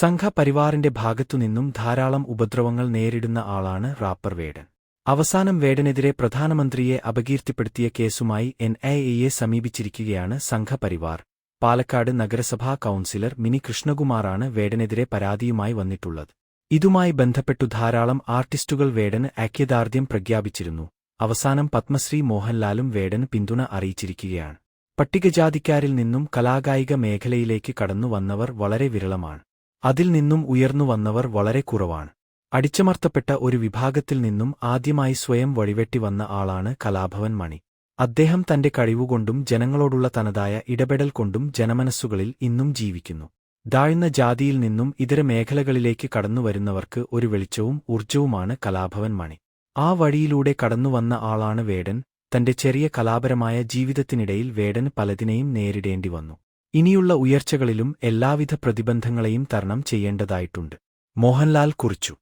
സംഘപരിവാറിന്റെ ഭാഗത്തുനിന്നും ധാരാളം ഉപദ്രവങ്ങൾ നേരിടുന്ന ആളാണ് റാപ്പർ വേടൻ. അവസാനം വേടനെതിരെ പ്രധാനമന്ത്രിയെ അപകീർത്തിപ്പെടുത്തിയ കേസുമായി എൻ ഐ എയെ സമീപിച്ചിരിക്കുകയാണ് സംഘപരിവാർ. പാലക്കാട് നഗരസഭാ കൌൺസിലർ മിനി കൃഷ്ണകുമാറാണ് വേടനെതിരെ പരാതിയുമായി വന്നിട്ടുള്ളത്. ഇതുമായി ബന്ധപ്പെട്ടു ധാരാളം ആർട്ടിസ്റ്റുകൾ വേടന് ഐക്യദാർഢ്യം പ്രഖ്യാപിച്ചിരുന്നു. അവസാനം പത്മശ്രീ മോഹൻലാലും വേടന് പിന്തുണ അറിയിച്ചിരിക്കുകയാണ്. പട്ടികജാതിക്കാരിൽ നിന്നും കലാകായിക മേഖലയിലേക്ക് കടന്നു വന്നവർ വളരെ വിരളമാണ്. അതിൽ നിന്നും ഉയർന്നു വന്നവർ വളരെ കുറവാണ്. അടിച്ചമർത്തപ്പെട്ട ഒരു വിഭാഗത്തിൽ നിന്നും ആദ്യമായി സ്വയം വഴിവെട്ടി വന്ന ആളാണ് കലാഭവൻ മണി. അദ്ദേഹം തന്റെ കഴിവുകൊണ്ടും ജനങ്ങളോടുള്ള തനതായ ഇടപെടൽ കൊണ്ടും ജനമനസ്സുകളിൽ ഇന്നും ജീവിക്കുന്നു. താഴ്ന്ന ജാതിയിൽ നിന്നും ഇതര മേഖലകളിലേക്ക് കടന്നുവരുന്നവർക്ക് ഒരു വെളിച്ചവും ഊർജവുമാണ് കലാഭവൻ മണി. ആ വഴിയിലൂടെ കടന്നുവന്ന ആളാണ് വേടൻ. തന്റെ ചെറിയ കലാപരമായ ജീവിതത്തിനിടയിൽ വേടൻ പലതിനെയും നേരിടേണ്ടി വന്നു. ഇനിയുള്ള ഉയർച്ചകളിലും എല്ലാവിധ പ്രതിബന്ധങ്ങളെയും തരണം ചെയ്യേണ്ടതായിട്ടുണ്ട്. മോഹൻലാൽ കുറിച്ചു.